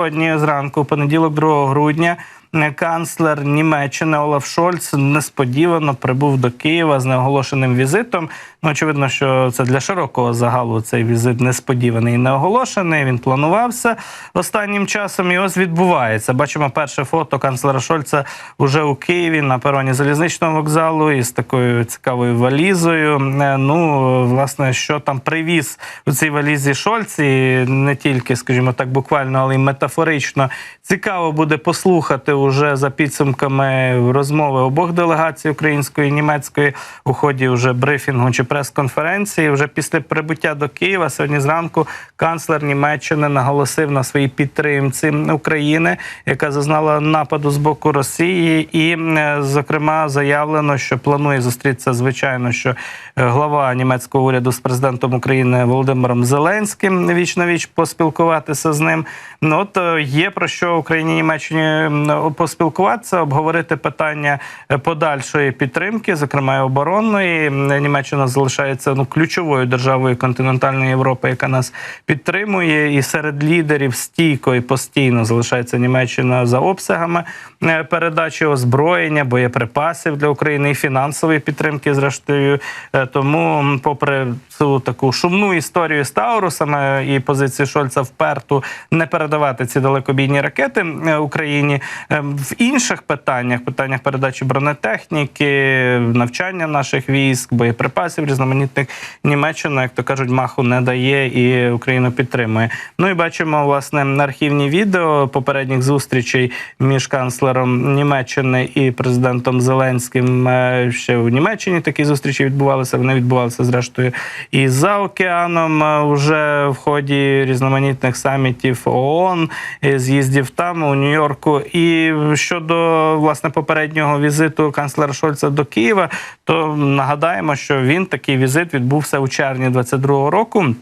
Сьогодні зранку, понеділок, 2 грудня, канцлер Німеччини Олаф Шольц несподівано прибув до Києва з неоголошеним візитом. Ну, очевидно, що це для широкого загалу цей візит несподіваний і неоголошений. Він планувався останнім часом. І ось відбувається. Бачимо перше фото канцлера Шольца уже у Києві на пероні залізничного вокзалу із такою цікавою валізою. Е, Ну, власне, що там привіз у цій валізі Шольц, і не тільки, скажімо так, буквально, але й метафорично. Цікаво буде послухати уже за підсумками розмови обох делегацій української і німецької у ході вже брифінгу чи прес-конференції. Вже після прибуття до Києва сьогодні зранку канцлер Німеччини наголосив на своїй підтримці України, яка зазнала нападу з боку Росії, і, е, зокрема, заявлено, що планує зустрітися, звичайно, що е, глава німецького уряду з президентом України Володимиром Зеленським віч на віч поспілкуватися з ним. Ну от е, є про що Україні Німеччині поспілкуватися, обговорити питання е, подальшої підтримки, зокрема і оборонної. Німеччина залишається ну ключовою державою континентальної Європи, яка нас підтримує, і серед лідерів стійко і постійно залишається Німеччина за обсягами е, передачі озброєння, боєприпасів для України і фінансової підтримки. Зрештою, Е, тому, попри цю таку шумну історію з Таурусами і позицію Шольца вперту не передавати ці далекобійні ракети Україні в інших питаннях, питаннях передачі бронетехніки, навчання наших військ, боєприпасів різноманітних Німеччина, як то кажуть, маху не дає і Україну підтримує. Ну і бачимо власне архівні відео попередніх зустрічей між канцлером Німеччини і президентом Зеленським. Е, Ще в Німеччині такі зустрічі відбувалися. Вони відбувалися зрештою і за океаном е, вже в ході різноманітних самітів ООН, е, з'їздів там у Нью-Йорку. І щодо власне попереднього візиту канцлера Шольца до Києва, то нагадаємо, що він такий візит відбувся у червні 22-го року.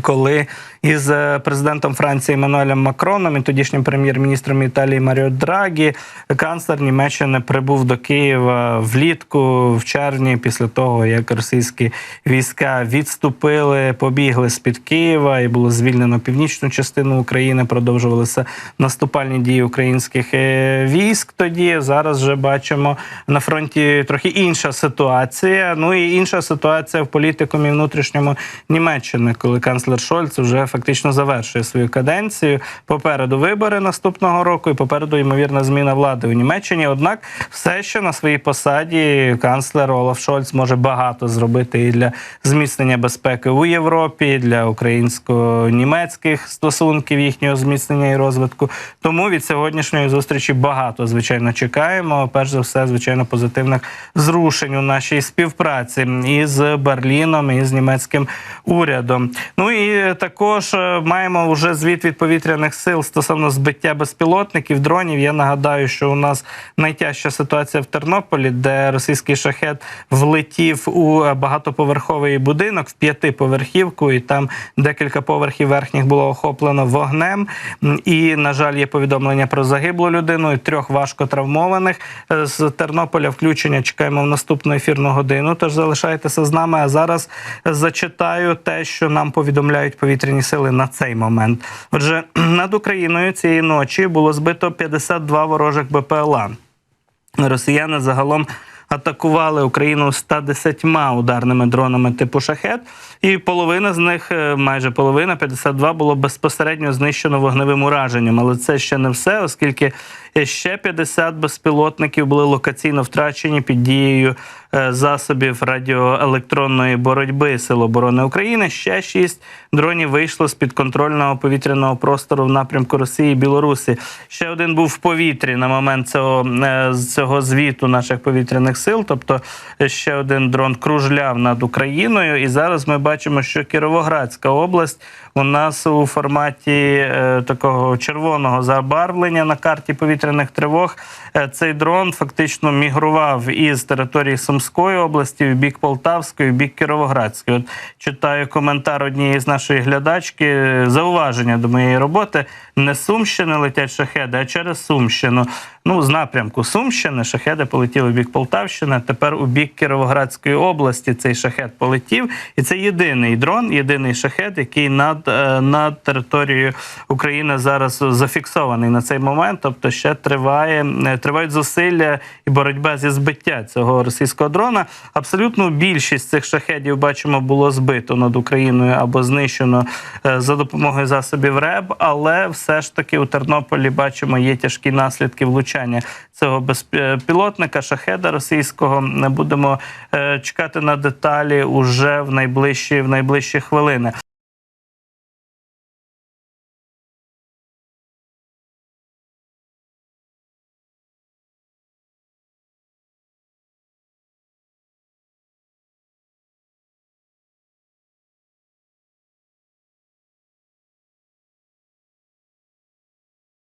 Коли із е, президентом Франції Еммануелем Макроном і тодішнім прем'єр-міністром Італії Маріо Драгі канцлер Німеччини прибув до Києва влітку в червні, після того як російські війська відступили, побігли з під Києва, і було звільнено північну частину України. Продовжувалися наступальні дії українських е, військ. Тоді зараз вже бачимо на фронті трохи інша ситуація. Ну і інша ситуація в політикумі внутрішньому Німеччини, коли канцлер Шольц вже фактично завершує свою каденцію. Попереду вибори наступного року, і попереду ймовірна зміна влади у Німеччині. Однак, все ще на своїй посаді канцлер Олаф Шольц може багато зробити і для зміцнення безпеки у Європі, і для українсько-німецьких стосунків, їхнього зміцнення і розвитку. Тому від сьогоднішньої зустрічі багато звичайно чекаємо. Перш за все, звичайно, позитивних зрушень у нашій співпраці із Берліном і з німецьким урядом. Ну і також е, маємо вже звіт від повітряних сил стосовно збиття безпілотників, дронів. Я нагадаю, що у нас найтяжча ситуація в Тернополі, де російський шахет влетів у е, багатоповерховий будинок в п'ятиповерхівку, і там декілька поверхів верхніх було охоплено вогнем. І, на жаль, є повідомлення про загиблу людину і трьох важко травмованих. Е, З Тернополя включення чекаємо в наступну ефірну годину. Тож залишайтеся з нами. А зараз зачитаю те, що нам повідомляють повітряні сили на цей момент. Отже, над Україною цієї ночі було збито 52 ворожих БПЛА. Росіяни загалом атакували Україну 110 ударними дронами типу шахет, і половина з них, е, майже половина, 52, було безпосередньо знищено вогневим ураженням. Але це ще не все, оскільки ще 50 безпілотників були локаційно втрачені під дією е, засобів радіоелектронної боротьби Сил оборони України. Ще 6 дронів вийшло з підконтрольного повітряного простору в напрямку Росії і Білорусі. Ще один був в повітрі на момент цього, е, цього звіту наших повітряних сил. Тобто е, ще один дрон кружляв над Україною. І зараз ми бачимо, що Кіровоградська область у нас у форматі такого червоного забарвлення на карті повітряних тривог. Е, цей дрон фактично мігрував із території Сумської області в бік Полтавської, в бік Кіровоградської. От читаю коментар однієї з нашої глядачки. Зауваження до моєї роботи. Не Сумщини летять шахеди, а через Сумщину. Ну, з напрямку Сумщини шахеди полетіли в бік Полтавщини. Тепер у бік Кіровоградської області цей шахет полетів. І це єдиний дрон, єдиний шахет, який над над, е, територією України зараз зафіксований на цей момент. Тобто ще триває е, тривають зусилля і боротьба зі збиття цього російського дрона. Абсолютну більшість цих шахедів бачимо було збито над Україною або знищено е, за допомогою засобів РЕБ, але все ж таки у Тернополі бачимо є тяжкі наслідки влучання цього безпілотника шахеда російського. Не будемо е, чекати на деталі уже в найближчі в найближчі хвилини.